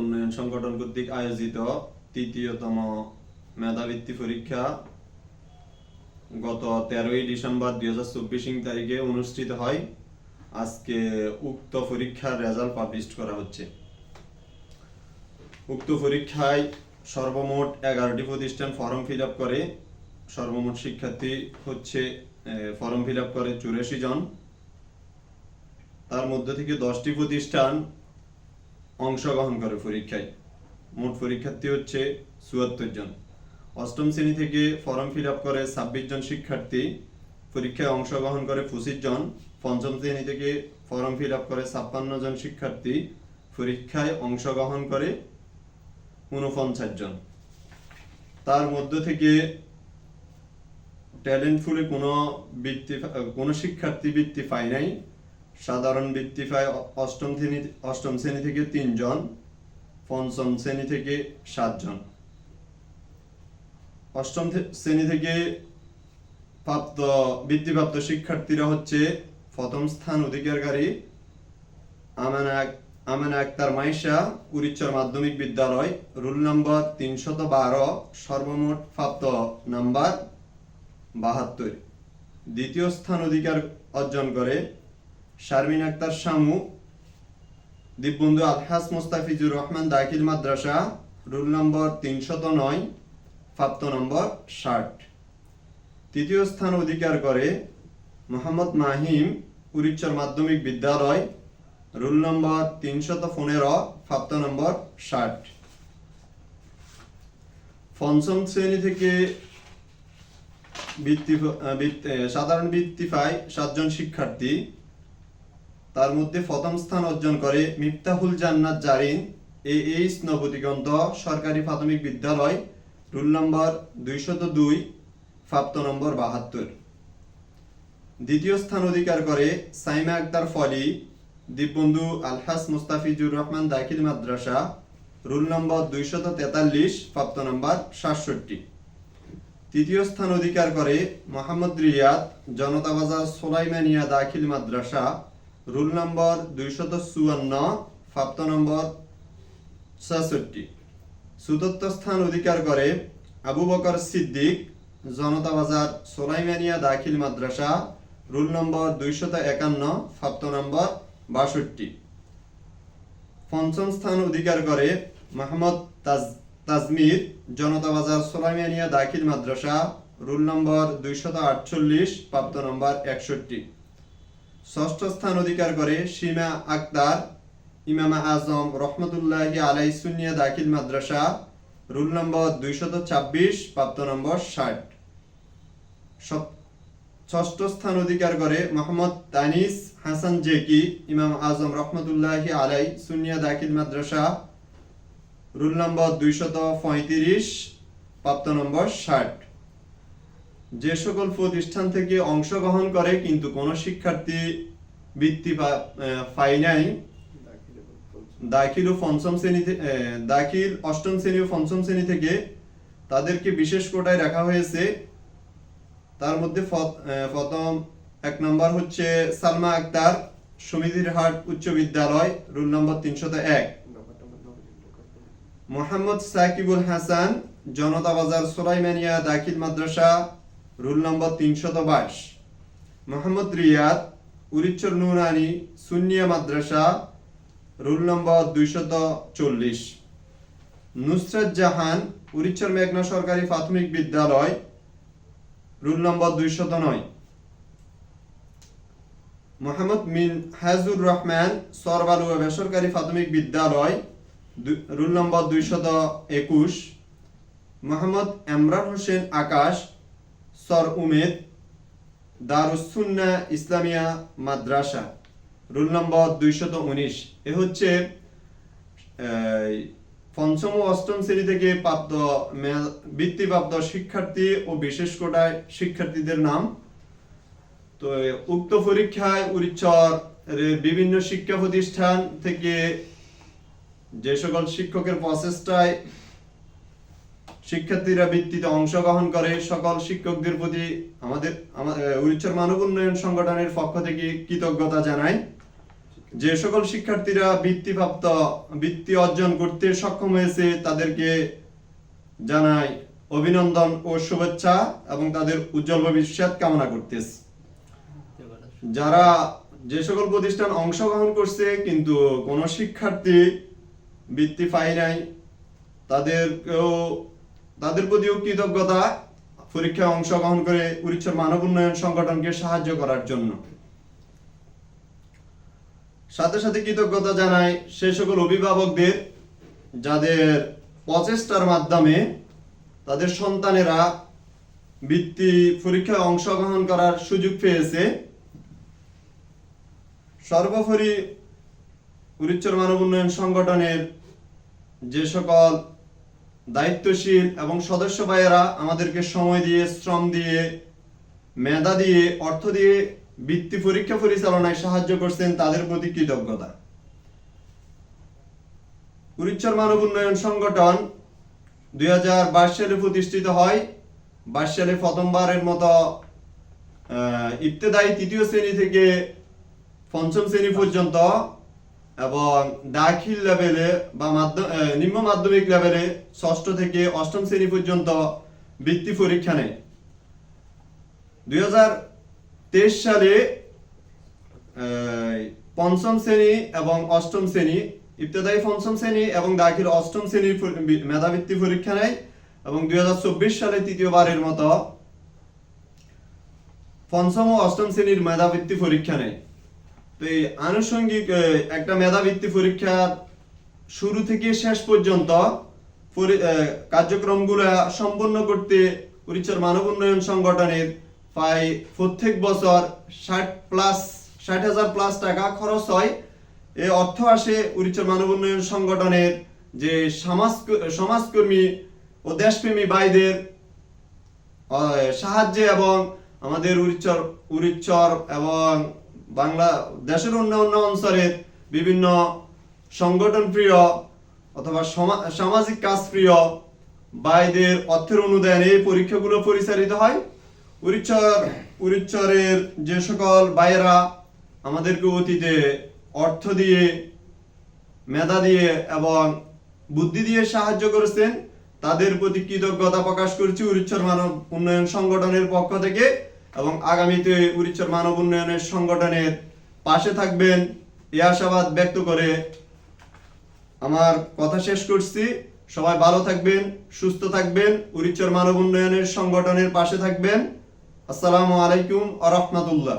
উন্নয়ন সংগঠন কর্তৃক আয়োজিত তৃতীয়তম মেধাবৃত্তি পরীক্ষা গত তেরোই ডিসেম্বর দুই হাজার চব্বিশ তারিখে অনুষ্ঠিত হয়। আজকে উক্ত পরীক্ষার রেজাল্ট পাবলিশ করা হচ্ছে। উক্ত পরীক্ষায় সর্বমোট এগারোটি প্রতিষ্ঠান ফর্ম ফিল করে। সর্বমোট শিক্ষার্থী হচ্ছে ফর্ম ফিল করে চুরাশি জন। তার মধ্যে থেকে দশটি প্রতিষ্ঠান অংশগ্রহণ করে পরীক্ষায়। মোট পরীক্ষার্থী হচ্ছে চুয়াত্তর জন। অষ্টম শ্রেণি থেকে ফর্ম ফিল আপ করে ছাব্বিশ জন শিক্ষার্থী। পরীক্ষায় অংশগ্রহণ করে পঁচিশ জন। পঞ্চম শ্রেণি থেকে ফর্ম ফিল আপ করে ছাপ্পান্ন জন শিক্ষার্থী। পরীক্ষায় অংশগ্রহণ করে উনপঞ্চাশ জন। তার মধ্য থেকে ট্যালেন্ট ফুলে কোনো বৃত্তি, কোনো শিক্ষার্থী বৃত্তি পায় নাই। সাধারণ বৃত্তি পায় অষ্টম শ্রেণি অষ্টম শ্রেণি থেকে তিনজন, পঞ্চম শ্রেণি থেকে সাতজন। অষ্টম শ্রেণি থেকে প্রাপ্ত, বৃত্তিপ্রাপ্ত শিক্ষার্থীরা হচ্ছে প্রথম স্থান অধিকারকারী আমেনা আমেনা আক্তার মাইশা উরিচ্চর মাধ্যমিক বিদ্যালয়, রুল নম্বর তিনশত বারো, সর্বমোট প্রাপ্ত নাম্বার বাহাত্তর। দ্বিতীয় স্থান অধিকার অর্জন করে শারমিন আক্তার শামু, দীপবন্ধু আলহাস মোস্তাফিজুর রহমান দাখিল মাদ্রাসা, রুল নম্বর তিনশত নয় প্রাপ্ত নম্বর ষাট। তৃতীয় স্থান অধিকার করে মোহাম্মদ মাহিম উরিচ্চর মাধ্যমিক বিদ্যালয়, রুল নম্বর তিনশত পনেরো প্রাপ্ত নম্বর ষাট। পঞ্চম শ্রেণি থেকে বৃত্তি, সাধারণ বৃত্তি পায় সাতজন শিক্ষার্থী। তার মধ্যে প্রথম স্থান অর্জন করে মিফতাহুল জান্নাত জারিন এ এইচ নবদিগন্ত সরকারি প্রাথমিক বিদ্যালয়, রুল নম্বর দুইশত দুই, প্রাপ্ত নম্বর বাহাত্তর। দ্বিতীয় স্থান অধিকার করে সাইমা আক্তার ফলি দীপবন্ধু আলহাস মুস্তাফিজুর রহমান দাখিল মাদ্রাসা, রুল নম্বর দুইশত তেতাল্লিশ, প্রাপ্ত নম্বর সাতষট্টি। তৃতীয় স্থান অধিকার করে মোহাম্মদ রিয়াদ, জনতা বাজার সোলাইমানিয়া দাখিল মাদ্রাসা রুল নম্বর দুইশত চুয়ান্ন প্রাপ্ত নম্বর ছষট্টি। চতুর্থ স্থান অধিকার করে আবু বকর সিদ্দিক, জনতা বাজার সোলাইমানিয়া দাখিল মাদ্রাসা, রুল নম্বর দুইশত একান্ন প্রাপ্ত নম্বর বাষট্টি। পঞ্চম স্থান অধিকার করে মাহমদ তাজ, তাজমির, জনতা বাজার সোলাইমানিয়া দাখিল মাদ্রাসা, রুল নম্বর দুইশত আটচল্লিশ প্রাপ্ত নম্বর একষট্টি। ষষ্ঠ স্থান অধিকার করে সীমা আক্তার ইমামা আজম রহমতুল্লাহ আলাই সুনিয়া দাখিল মাদ্রাসা, রুল নম্বর দুইশত ছাব্বিশ, প্রাপ্ত নম্বর ষাট। ষষ্ঠ স্থান অধিকার করে মোহাম্মদ তানিস হাসান জেকি, ইমাম আজম রহমতুল্লাহ আলাই সুনিয়া দাখিল মাদ্রাসা, রুল নম্বর দুইশত পঁয়ত্রিশ, প্রাপ্ত নম্বর ষাট। যে সকল প্রতিষ্ঠান থেকে অংশগ্রহণ করে, কিন্তু কোনো শিক্ষার্থী বৃত্তি পায় নাই। দাখিল ও পঞ্চম শ্রেণি দাখিল অষ্টম শ্রেণি ও পঞ্চম শ্রেণি থেকে তাদেরকে বিশেষ কোটায় রাখা হয়েছে। তার মধ্যে প্রথম এক নম্বর হচ্ছে সালমা আক্তার, সমিতির হাট উচ্চ বিদ্যালয়, রুল নম্বর তিনশত এক। মোহাম্মদ সাকিবুল হাসান, জনতা বাজার সোলাইমানিয়া দাখিল মাদ্রাসা রুল নম্বর তিনশত বাইশ। মোহাম্মদ রিয়াদ উরিচ্চর নুরানি সুন্নিয়া মাদ্রাসা, রুল নম্বর দুইশত চল্লিশ। নুসরাত জাহান উরিচ্চর মেঘনা সরকারি প্রাথমিক বিদ্যালয়, রুল নম্বর দুইশত নয়। মোহাম্মদ মিন হাজুর রহমান সরবালুয়া বেসরকারি প্রাথমিক বিদ্যালয় রুল নম্বর দুইশত একুশ। মোহাম্মদ এমরান হোসেন আকাশ সর উমেদ দারুসুন্না ইসলামিয়া মাদ্রাসা রুল নম্বর দুইশত উনিশ। এ হচ্ছে পঞ্চম ও অষ্টম শ্রেণি থেকে প্রাপ্ত বৃত্তিপ্রাপ্ত শিক্ষার্থী ও বিশেষ কোটায় শিক্ষার্থীদের নাম। তো উক্ত পরীক্ষায় উরিচ্চর বিভিন্ন শিক্ষা প্রতিষ্ঠান থেকে যে সকল শিক্ষকের প্রচেষ্টায় শিক্ষার্থীরা বৃত্তিতে অংশগ্রহণ করে। সকল শিক্ষকদের প্রতি আমাদের উচ্চর মানব উন্নয়ন সংগঠনের পক্ষ থেকে কৃতজ্ঞতা জানাই। যে সকল শিক্ষার্থীরা বৃত্তিপ্রাপ্ত বৃত্তি অর্জন করতে সক্ষম হয়েছে, তাদেরকে জানাই অভিনন্দন ও শুভেচ্ছা এবং তাদের উজ্জ্বল ভবিষ্যৎ কামনা করতেছি। যারা যে সকল প্রতিষ্ঠান অংশগ্রহণ করছে, কিন্তু কোনো শিক্ষার্থী বৃত্তি পায় নাই, তাদেরকেও তাদের প্রতিও কৃতজ্ঞতা পরীক্ষায় অংশগ্রহণ করে উড়িষ্যার মানব উন্নয়ন সংগঠনকে সাহায্য করার জন্য। সাথে সাথে কৃতজ্ঞতা জানাই সে সকল অভিভাবকদের, যাদের প্রচেষ্টার মাধ্যমে তাদের সন্তানেরা বৃত্তি পরীক্ষায় অংশগ্রহণ করার সুযোগ পেয়েছে। সর্বোপরি উড়িচ্চর মানব উন্নয়ন সংগঠনের যে সকল দায়িত্বশীল এবং সদস্য ভাইয়েরা আমাদেরকে সময় দিয়ে শ্রম দিয়ে মেধা দিয়ে অর্থ দিয়ে বৃত্তি পরীক্ষা পরিচালনায় সাহায্য করছেন তাদের প্রতি কৃতজ্ঞতা। উড়িচ্চর মানব উন্নয়ন সংগঠন দু হাজার বাইশ সালে প্রতিষ্ঠিত হয়। বাইশ সালে প্রথমবারের মতো আহ, ইবতেদায়ী তৃতীয় শ্রেণি থেকে পঞ্চম শ্রেণি পর্যন্ত এবং দাখিল লেভেলে বা নিম্ন মাধ্যমিক লেভেলে ষষ্ঠ থেকে অষ্টম শ্রেণি পর্যন্ত বৃত্তি পরীক্ষা নেয়। দুই হাজার তেইশ সালে পঞ্চম শ্রেণি এবং অষ্টম শ্রেণি, ইবতদায়ী পঞ্চম শ্রেণি এবং দাখিল অষ্টম শ্রেণির মেধাবৃত্তি পরীক্ষা নেয় এবং দুই হাজার চব্বিশ সালে তৃতীয়বারের মতো পঞ্চম ও অষ্টম শ্রেণির মেধাবৃত্তি পরীক্ষা নেয়। এই আনুষঙ্গিক একটা মেধাবৃত্তি পরীক্ষার শুরু থেকে শেষ পর্যন্ত পরি- কার্যক্রমগুলো সম্পন্ন করতে উড়িষ্যার মানব উন্নয়ন সংগঠনের প্রায় প্রত্যেক বছর ষাট প্লাস, ষাট হাজার প্লাস টাকা খরচ হয়। এই অর্থ আসে উড়িষ্যার মানব উন্নয়ন সংগঠনের যে সমাজ সমাজকর্মী ও দেশপ্রেমী ভাইদের সাহায্যে এবং আমাদের উড়িচ্চর উড়িচ্চর এবং বাংলা দেশের অন্য অন্য অঞ্চলের বিভিন্ন সংগঠন প্রিয় অথবা সমা- সামাজিক কাজ প্রিয় ভাইদের অর্থের অনুদান এই পরীক্ষাগুলো পরিচালিত হয়। উড়িচ্চর উড়িচ্চরের যে সকল ভাইয়েরা আমাদেরকে অতীতে অর্থ দিয়ে, মেধা দিয়ে এবং বুদ্ধি দিয়ে সাহায্য করেছেন, তাদের প্রতি কৃতজ্ঞতা প্রকাশ করছি উড়িষ্যার মানব উন্নয়ন সংগঠনের পক্ষ থেকে। এবং আগামীতে উড়িষ্যার মানব উন্নয়নের সংগঠনের পাশে থাকবেন এ আশাবাদ ব্যক্ত করে আমার কথা শেষ করছি। সবাই ভালো থাকবেন, সুস্থ থাকবেন, উড়িষ্যার মানব উন্নয়নের সংগঠনের পাশে থাকবেন। আসসালামু আলাইকুম আ রহমতুল্লাহ।